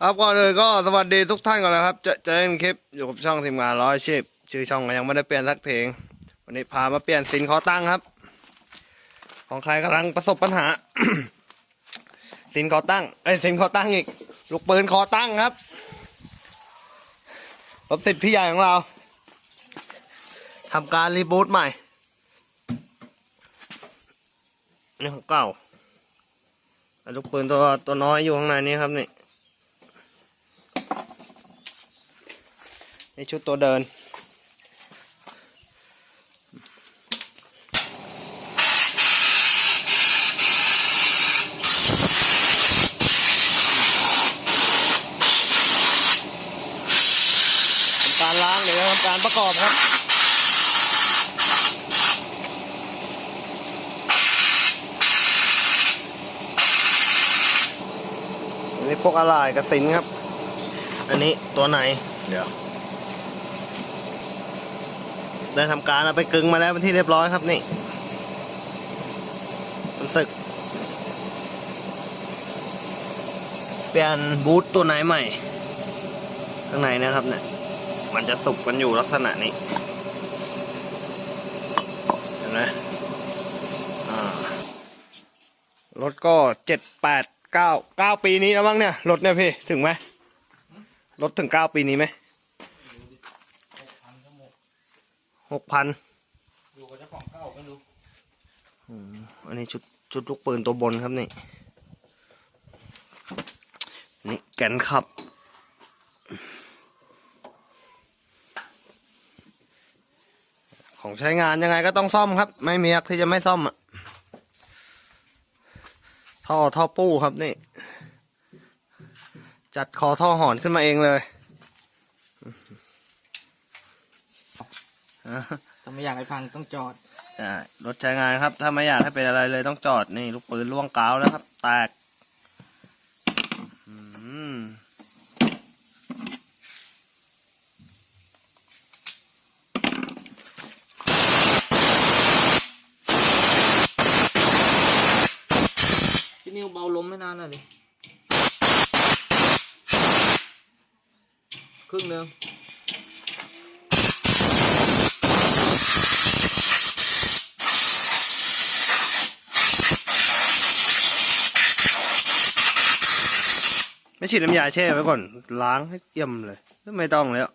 ครับก่อนอื่นก็สวัสดีทุกท่านก่อนนะครับ จะจะเล่นคลิปอยู่กับช่องทีมงานร้อยชีพชื่อช่องก็ยังไม่ได้เปลี่ยนสักเพลงวันนี้พามาเปลี่ยนสินคอตั้งครับ ของใครกำลังประสบปัญหา สินคอตั้งไอ้สินคอตั้งอีก ลูกปืนคอตั้งครับรถติดพี่ใหญ่ของเราทำการรีบูตใหม่นี่ของเก่า ลูกปืนตัวตัวน้อยอยู่ข้างในนี้ครับนี่ในชุดตัวเดิน การล้างเดี๋ยวทำการประกอบครับ อันนี้พ วกอะไรกระสินครับ อันนี้ตัวไหน เดี๋ยว ได้ทำการเอาไปกึงมาแล้วเป็นที่เรียบร้อยครับนี่ มันสึก เปลี่ยนบูทตัวไหนใหม่ ข้างในนะครับเนี่ย มันจะสุกกันอยู่ลักษณะนี้ เห็นไหมอ่ารถก็เจ็ดแปด เก้าเก้าปีนี้แล้วมั้งเนี่ยรถเนี่ยพี่ถึงไหมรถถึงเก้าปีนี้ไหมพันก็หมดหกพันอยู่กับเจ้าของเก่าไม่รู้อืมอันนี้ชุดชุดลูกปืนตัวบนครับนี่ นี่แกนขับ ของใช้งานยังไงก็ต้องซ่อมครับ ไม่มีที่จะไม่ซ่อมอะ ท่อท่อปู้ครับนี่ จัดคอท่อหอนขึ้นมาเองเลยอ่าถ้าไม่อยากให้พังต้องจอดใช่รถใช้งานครับ ถ้าไม่อยากให้เป็นอะไรเลยต้องจอดนี่ ลูกปืนล่วงกาวแล้วครับ แตก อืม พี่นิวเบาลมไม่นานน่ะดิ ครึ่งหนึ่งไม่ฉีดน้ำยาแช่ไว้ก่อน ล้างให้เอี่ยมเลยไม่ต้องแล้ว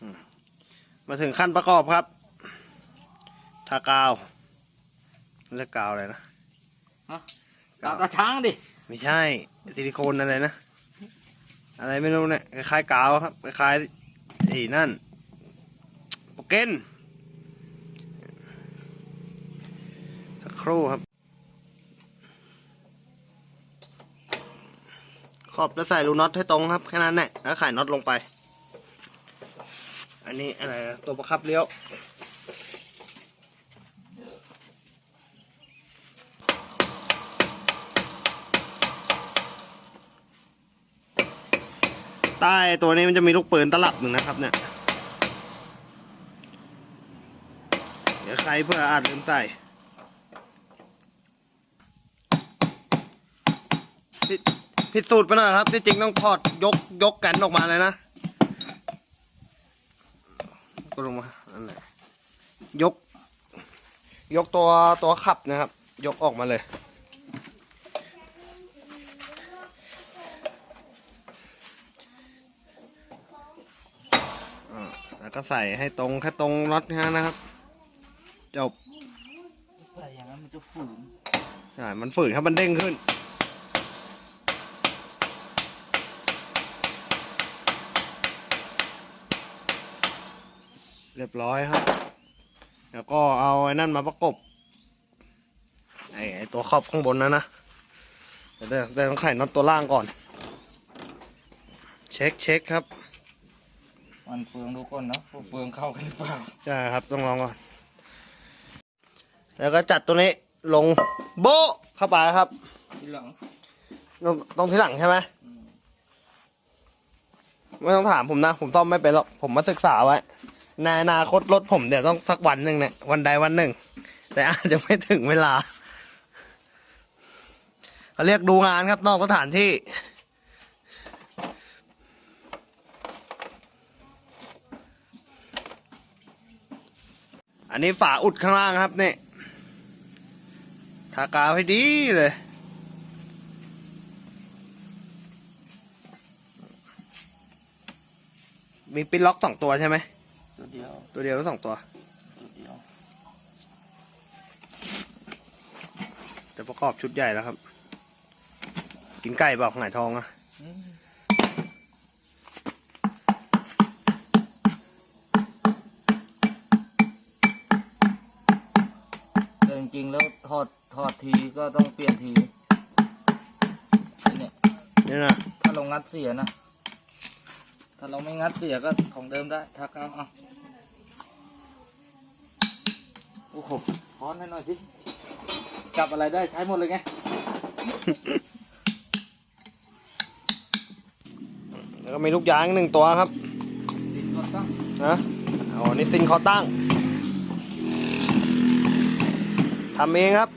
อืมมาถึงขั้นประกอบครับ ทากาวเรียกกาวอะไรนะ ฮะกาวตาช้างดิไม่ใช่ซิลิโคนอะไรนะอะไรไม่รู้เนี่ยคล้ายๆกาวครับคล้ายๆไอ้นั่นโปรเกนสักครู่ครับ ขอบแล้วใส่รูน็อตให้ตรงครับแค่นั้นแหละแล้วไขน็อตลงไป อันนี้อะไรนะตัวประคับเลี้ยว ใต้ตัวนี้มันจะมีลูกปืนตลับหนึ่งนะครับ เนี่ย เดี๋ยวใครเพื่ออาจลืมใส่ผิดผิดสูตรไปหน่อยครับ ที่จริงต้องถอดยกยกแกนออกมาเลยนะก็ลงมาอันไหนยก ยกตัวตัวขับนะครับ ยกออกมาเลย แล้วก็ใส่ให้ตรงแค่ตรงน็อตแค่นั้นนะครับ จบใส่อย่างนั้นมันจะฝืนใช่มันฝืนครับมันเด้งขึ้น เรียบร้อยครับ แล้วก็เอาไอ้นั่นมาประกบไอ้ไอ้ตัวครอบข้างบนนะนะแต่แต่แต่ต้องไขน็อตตัวล่างก่อน เช็คเช็คครับ มันเฟืองดูก่อนเนาะว่าเฟืองเข้ากันหรือเปล่าใช่ครับต้องลองก่อน แล้วก็จัดตัวนี้ลงโบ๊ะเข้าไปครับทีหลังตรงตรงที่หลังใช่ไหมไม่ต้องถามผมนะ ผมซ่อมไม่เป็นหรอกผมมาศึกษาไว้ในอนาคตรถผมเดี๋ยวต้องสักวันหนึ่งเนี่ยวันใดวันหนึ่ง แต่อาจจะไม่ถึงเวลาเขาเรียกดูงานครับนอกสถานที่ อันนี้ฝาอุดข้างล่างครับเนี่ยทากาวให้ดีเลย มีปินล็อกสองตัวใช่ไหม ตัวเดียว ตัวเดียวหรือสองตัว ตัวเดียวจะประกอบชุดใหญ่แล้วครับ กินไก่เปล่าหงายทองอะ อดทอดทีก็ต้องเปลี่ยนทีเนี่ยนี่นะถ้าเรางัดเสียนะ ถ้าเราไม่งัดเสียก็ของเดิมได้ทากาวเอาโอ้โหพอนให้หน่อยสิจับอะไรได้ใช้หมดเลยไงแล้วก็มีลูกยางอีกหนึ่งตัวครับดินก่อนตั้งนะเอาอันนี้ซินคอตั้งทำเองครับ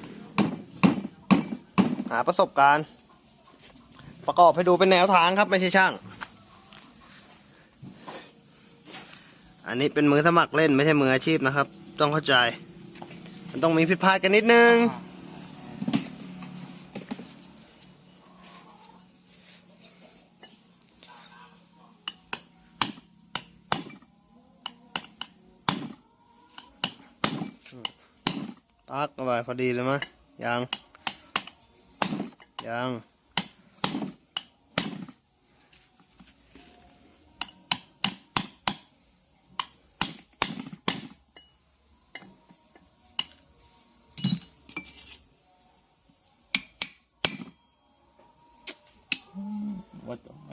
หาประสบการณ์ ประกอบให้ดูเป็นแนวทางครับไม่ใช่ช่าง อันนี้เป็นมือสมัครเล่นไม่ใช่มืออาชีพนะครับ ต้องเข้าใจ มันต้องมีผิดพลาดกันนิดนึงตักเข้าไปพอดีเลยมั้ยยัง ยังว่าจะไ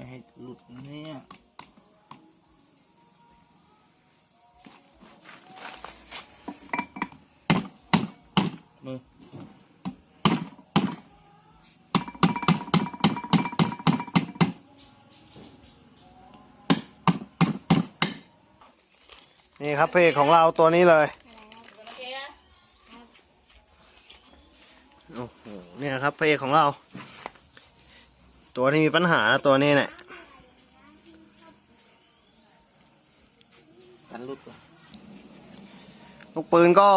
นี่ครับเพจของเราตัวนี้เลยโอ้โหเนี่ยครับเพจของเรา ตัวที่มีปัญหานะตัวนี้เนี่ยกันหลุดก่อนลูกปืนก็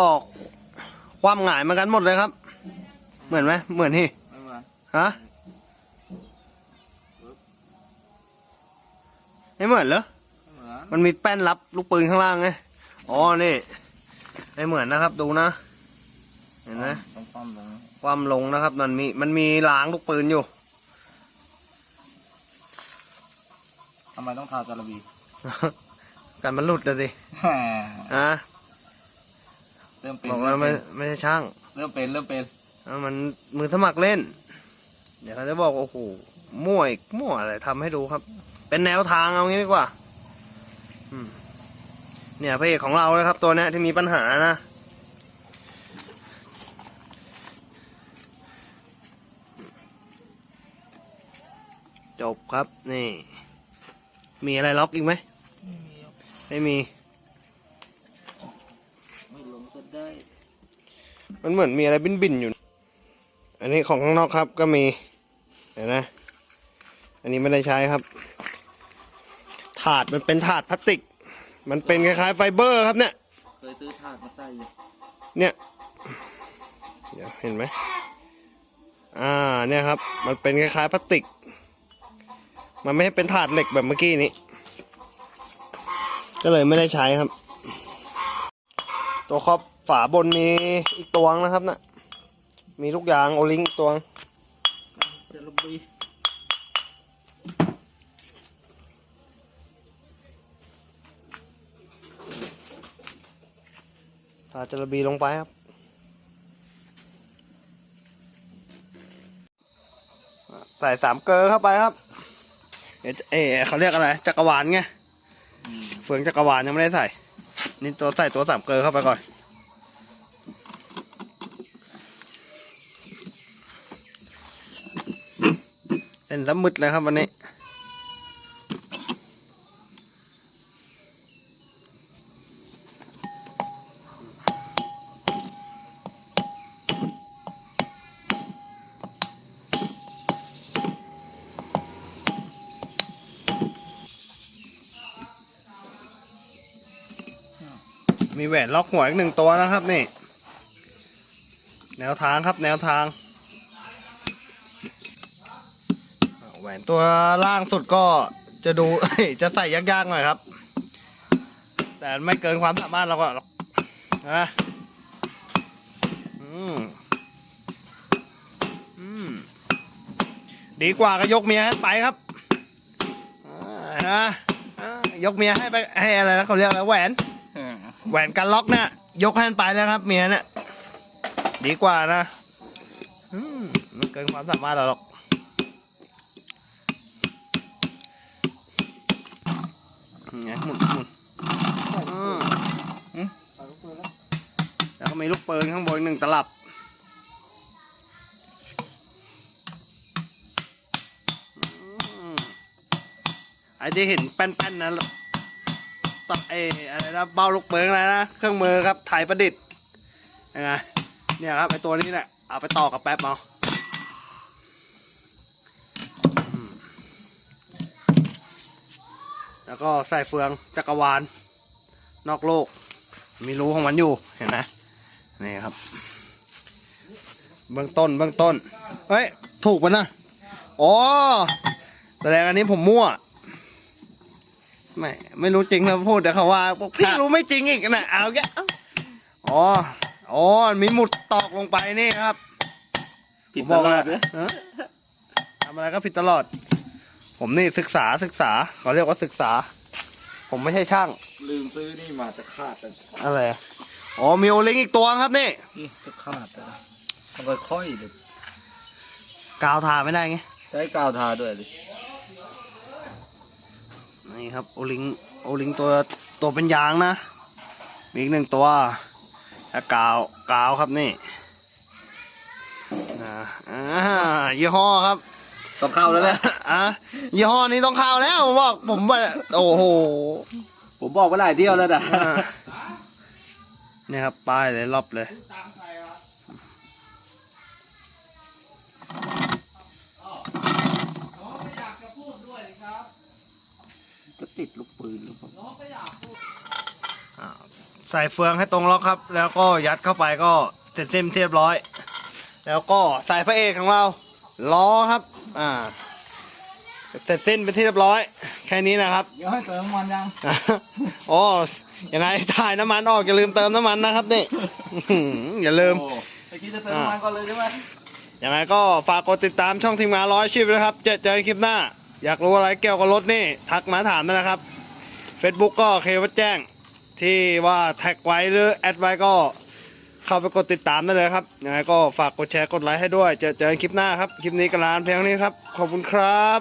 คว่ำหงายเหมากันหมดเลยครับ เหมือนไหมเหมือนที่ไม่หวานฮะไม่เหมือนเหรอไม่เหมือนมันมีแป้นรับลูกปืนข้างล่างไง อ๋อ นี่ไม่เหมือนนะครับ ดูนะ เห็นไหมต้องความลงความลงนะครับ มันมี มันมีล้างลูกปืนอยู่ทำไมต้องทาจาระบีกันมันหลุดเลยสิฮะเริ่มเป็นบอกแล้วไม่ไม่ใช่ช่าง เริ่มเป็นเริ่มเป็นแล้วมันมือสมัครเล่น เดี๋ยวเขาจะบอกว่าโอ้โหมั่วอีกมั่วอะไรทำให้ดูครับ เป็นแนวทางเอางี้ดีกว่าอืม เนี่ยพระเอกของเราเลยครับ ตัวนี้ที่มีปัญหานะ จบครับนี่ มีอะไรล็อกอีกไหม ไม่มี ไม่ลงก็ได้ มันเหมือนมีอะไรบินบินๆอยู่ อันนี้ของข้างนอกครับก็มี เห็นไหมอันนี้ไม่ได้ใช้ครับ ถาดมันเป็นถาดพลาสติก มันเป็นคล้ายๆไฟเบอร์ครับเนี่ย เคยซื้อถาดมาใส่อยู่เนี่ยเดี๋ยวเห็นไหมอ่าเนี่ยครับ มันเป็นคล้ายๆพลาสติก มันไม่ใช่เป็นถาดเหล็กแบบเมื่อกี้นี้ ก็เลยไม่ได้ใช้ครับ ตัวครอบฝาบนมีอีกตัวงนะครับนะ่ะมีลูกยางโอลิงอีกตัวงจาระบีถาดจระบีลงไปครับใส่สามเกลอเข้าไปครับ เอ๊ะเอ๊ะเขาเรียกอะไร จักรวาลไงอืมเฟืองจักรวาลยังไม่ได้ใส่ นี่ตัวใส่ตัวสามเกลอเข้าไปก่อน เป็นสมึดเลยครับวันนี้น มีแหวนล็อกหัวอีกหนึ่งตัวนะครับนี่ แนวทางครับแนวทาง แหวนตัวล่างสุดก็จะดูจะใส่ยากๆหน่อยครับ แต่ไม่เกินความสามารถเราก็นะอืมอืมดีกว่าก็ยกเมียให้ไปครับนะยกเมียให้ไปให้อะไรนะเขาเรียกอะไรแหวน แหวนกันล็อกเนี่ยยกให้มันไปแล้วครับ เมียเนี่ยดีกว่านะอืมมันเกินความสามารถเราหรอกไงหมุนหมุนอืมอืมแล้วก็มีลูกปืนข้างบนหนึ่งตลับอืมไอ้ที่เห็นแป้นๆนะ ตัดเออะไรนะเบ้าลูกเปืนอะไรนะเครื่องมือครับถ่ายประดิษฐ์ยังไงเนี่ยครับไอตัวนี้เนี่ยเอาไปต่อกับแป๊บเอาแล้วก็ใส่เฟืองจักรวาลนอกโลก มีรูของมันอยู่เห็นไหมนี่ครับ เบื้องต้นเบื้องต้นเฮ้ย ถูกปะนะอ๋อแสดงอันนี้ผมมั่ว ไม่ไม่รู้จริงแล้วพูดแต่เขาว่าบอกพี่รู้ไม่จริงอีกนะเอาแกเอ้าอ๋ออ๋อมีหมุดตอกลงไปนี่ครับผิดผมบอกตลอแล้ดวเลยฮะทำอะไรก็ผิดตลอด ผมนี่ศึกษาศึกษาเขาเรียกว่าศึกษา ผมไม่ใช่ช่าง ลืมซื้อนี่มาจะขาดแต่อะไรอะอ๋อมีโอลิงอีกตัวครับนี่นี่จะขาดแต่ต้องค่อยๆดิกาวทาไม่ได้ไงใช้กาวทาด้วยดิ นี่ครับโอลิงโอลิงตัวตัวเป็นยางนะ มีอีกหนึ่งตัวแล้วกาวกาวครับนี่อ่าอ่ายี่ห้อครับต้องเข้าแล้วแหละอะยี่ห้อนี้ต้องเข้าแล้วผมบอกผมว่าโอ้โหผมบอกว่าหลายเที่ยวแล้วนะอ่าเนี่ยครับป้ายเลยรอบเลย ติดลูกปืนหรือเปล่าอ่าใส่เฟืองให้ตรงล็อกครับ แล้วก็ยัดเข้าไปก็เสร็จสิ้นเรียบร้อย แล้วก็ใส่พระเอกของเราล้อครับ อ่า เสร็จสิ้นไปนที่เรียบร้อย แค่นี้นะครับ เดี๋ยวให้เติมมันยัง โอ้ยังไงถ่ายน้ำมันออกอย่าลืมเติมน้ำมันนะครับนี่อื้อหืออย่าลืม โอ้เมื่อกี้จะเติมน้ำมันก่อนเลยใช่ไหม ยังไงก็ฝากกดติดตามช่องทีมงานร้อยชีพนะครับ เจอเจอกันคลิปหน้า อยากรู้อะไรเกี่ยวกับรถนี่ ทักมาถามได้นะครับ Facebook ก็เควัดแจ้ง ที่ว่าแท็กไว้หรือแอดไว้ก็เข้าไปกดติดตามได้เลยครับยังไงก็ฝากกดแชร์กดไลค์ให้ด้วย เจอเจอกันคลิปหน้าครับ คลิปนี้ก็ลาเพียงนี้ครับ ขอบคุณครับ